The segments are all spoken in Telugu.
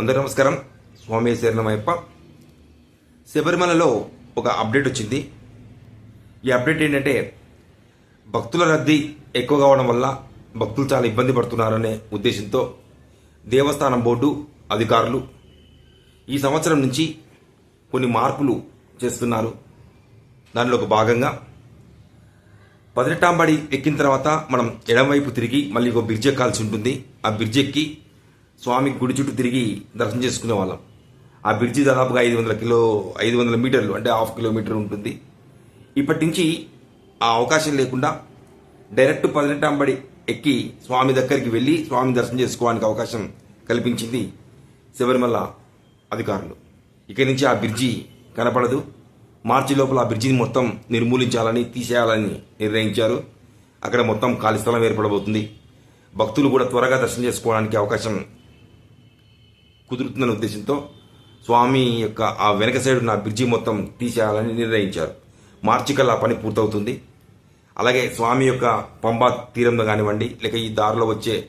అందరూ నమస్కారం. స్వామి శరణమయ్యప్ప. శబరిమలలో ఒక అప్డేట్ వచ్చింది. ఈ అప్డేట్ ఏంటంటే భక్తుల రద్దీ ఎక్కువ కావడం వల్ల భక్తులు చాలా ఇబ్బంది పడుతున్నారనే ఉద్దేశంతో దేవస్థానం బోర్డు అధికారులు ఈ సంవత్సరం నుంచి కొన్ని మార్పులు చేస్తున్నారు. దానిలో ఒక భాగంగా పదినెట్టాంబడి ఎక్కిన తర్వాత మనం ఎడమవైపు తిరిగి మళ్ళీ ఒక బ్రిడ్జ్ ఎక్కాల్సి ఉంటుంది. ఆ బ్రిడ్జ్ ఎక్కి స్వామి గుడి చుట్టూ తిరిగి దర్శనం చేసుకునే వాళ్ళం. ఆ బ్రిడ్జి దాదాపుగా ఐదు వందల కిలో ఐదు వందల మీటర్లు అంటే హాఫ్ కిలోమీటర్ ఉంటుంది. ఇప్పటి నుంచి ఆ అవకాశం లేకుండా డైరెక్ట్ పదినెట్టాంబడి ఎక్కి స్వామి దగ్గరికి వెళ్ళి స్వామి దర్శనం చేసుకోవడానికి అవకాశం కల్పించింది శబరిమల అధికారులు. ఇక్కడి నుంచి ఆ బ్రిడ్జి కనపడదు. మార్చి లోపల ఆ బ్రిడ్జిని మొత్తం నిర్మూలించాలని తీసేయాలని నిర్ణయించారు. అక్కడ మొత్తం ఖాళీ స్థలం ఏర్పడబోతుంది. భక్తులు కూడా త్వరగా దర్శనం చేసుకోవడానికి అవకాశం కుదురుతుందనే ఉద్దేశంతో స్వామి యొక్క ఆ వెనక సైడ్ ఉన్న బ్రిడ్జి మొత్తం తీసేయాలని నిర్ణయించారు. మార్చి కల్లా పని పూర్తవుతుంది. అలాగే స్వామి యొక్క పంబా తీరంలో కానివ్వండి లేక ఈ దారిలో వచ్చే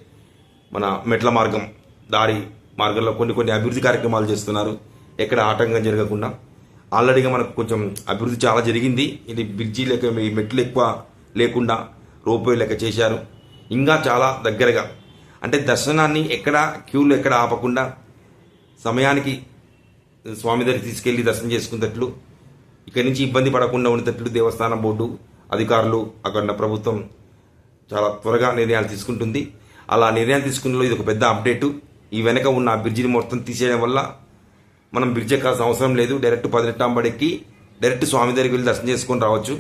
మన మెట్ల మార్గం దారి మార్గంలో కొన్ని కొన్ని అభివృద్ధి కార్యక్రమాలు చేస్తున్నారు. ఎక్కడ ఆటంకం జరగకుండా. ఆల్రెడీగా మనకు కొంచెం అభివృద్ధి చాలా జరిగింది. ఇది బ్రిడ్జి లేక ఈ మెట్లు ఎక్కువ లేకుండా రోపే లెక్క చేశారు. ఇంకా చాలా దగ్గరగా. అంటే దర్శనాన్ని ఎక్కడ క్యూలు ఎక్కడ ఆపకుండా సమయానికి స్వామి దగ్గరికి తీసుకెళ్ళి దర్శనం చేసుకునేటట్లు ఇక్కడి నుంచి ఇబ్బంది పడకుండా ఉండేటట్లు దేవస్థానం బోర్డు అధికారులు అక్కడ ఉన్న ప్రభుత్వం చాలా త్వరగా నిర్ణయాలు తీసుకుంటుంది. అలా నిర్ణయం తీసుకున్నలో ఇది ఒక పెద్ద అప్డేటు ఈ వెనక ఉన్న ఆ బ్రిడ్జిని మొత్తం తీసేయడం వల్ల మనం బ్రిడ్జ్ ఎక్కాల్సిన అవసరం లేదు. డైరెక్ట్ పదినెట్టాంబడి ఎక్కి డైరెక్ట్ స్వామి దగ్గరికి వెళ్ళి దర్శనం చేసుకొని రావచ్చు.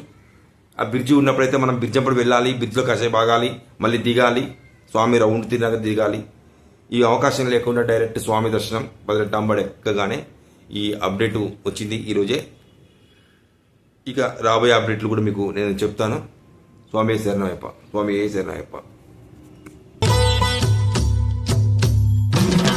ఆ బ్రిడ్జి ఉన్నప్పుడైతే మనం బ్రిడ్జ్ అప్పుడు వెళ్ళాలి బ్రిడ్జ్లో కాసేపు ఆగాలి మళ్ళీ దిగాలి స్వామి రౌండ్ తిరిగాక దిగాలి. ఈ అవకాశం లేకుండా డైరెక్ట్ స్వామి దర్శనం పదినెట్టాంబడి ఎక్కగానే ఈ అప్డేట్ వచ్చింది ఈరోజే ఇక రాబోయే అప్డేట్లు కూడా మీకు నేను చెప్తాను. స్వామి ఏ స్వామి ఏ శరణయ్యప్ప